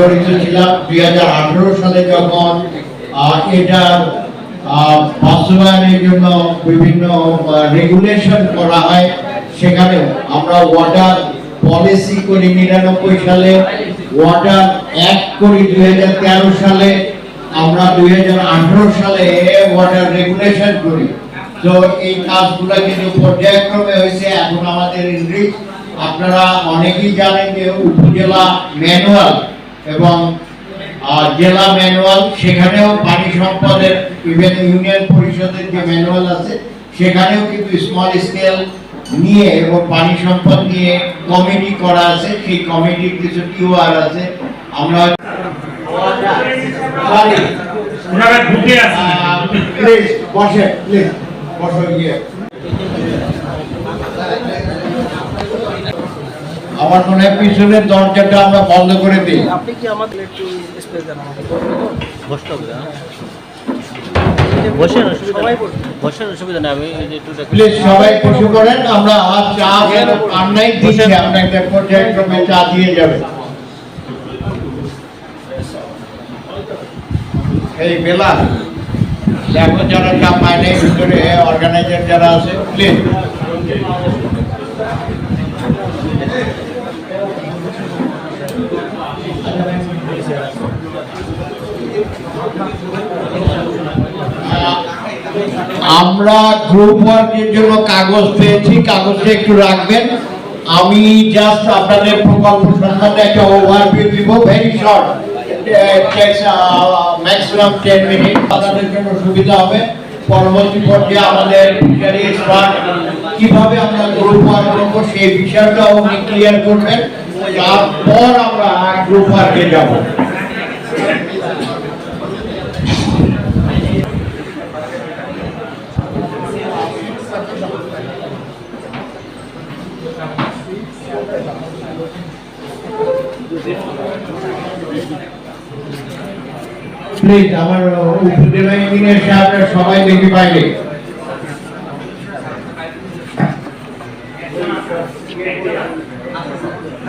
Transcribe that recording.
জড়িত ছিলাম দুই হাজার আঠারো সালে যখন আহ, বাস্তবায়নের জন্য বিভিন্ন রেগুলেশন করা হয় সেখানেও আমরা ওয়াটার পলিসি করি নিরানব্বই সালে ওয়াটার অ্যাক্ট করি দুই হাজার তেরো সালে আমরা দুই হাজার আঠারো সালে ওয়াটার রেগুলেশন করি। তো এই কাজগুলো কিন্তু পর্যায়ক্রমে হয়েছে এখন আমাদের ইংরেজ আপনারা অনেকেই জানেন যে উপজেলা ম্যানুয়াল এবং জেলা ম্যানুয়াল সেখানেও পানি সম্পদের ইভেন ইউনিয়ন পরিষদের যে ম্যানুয়াল আছে সেখানেও কিন্তু স্মল স্কেল নিয়ে এবং পানি সম্পদ নিয়ে কমিটি করা আছে সেই কমিটির কিছু আছে। আমরা ওনারা ঢুকে আছে আহ, বসে প্লিজ বসো গিয়ে আমার মনে হয় পিছনের দরজাটা আমরা বন্ধ করে দিই। আপনি কি আমাদের একটু স্পেস দেন আমাকে? বসতে হবে বসেন অসুবিধা সবাই নেই। বসুন। অসুবিধা আমি। প্লিজ সবাই পড়েন আমরা আর চা আর নাই দিচ্ছি আপনাকে পর্যায়ক্রমে চা দিয়ে যাবে। এই বেলা দেখো যারা চা পায় নাই ভিতরে অর্গানাইজার যারা আছে প্লিজ আমরা গ্রুপ ওয়ার্কের জন্য কাগজ পেয়েছি, কাগজটা একটু রাখবেন। আমি জাস্ট আপনাদের প্রকল্প সম্বন্ধে একটা ওভারভিউ দিব। Very short maximum ten minute আপনাদের জন্য সুবিধা হবে। পরবর্তী পর্যায়ে আমাদের কীভাবে আমরা গ্রুপ ওয়ার্ক করব, সেই বিষয়টাও উনি ক্লিয়ার করবেন। তারপর আমরা গ্রুপ ওয়ার্কে যাব। আমার উপজেলা ইঞ্জিনিয়ার সাহেবরা সবাই দেখি বাইরে। スペックはアウト。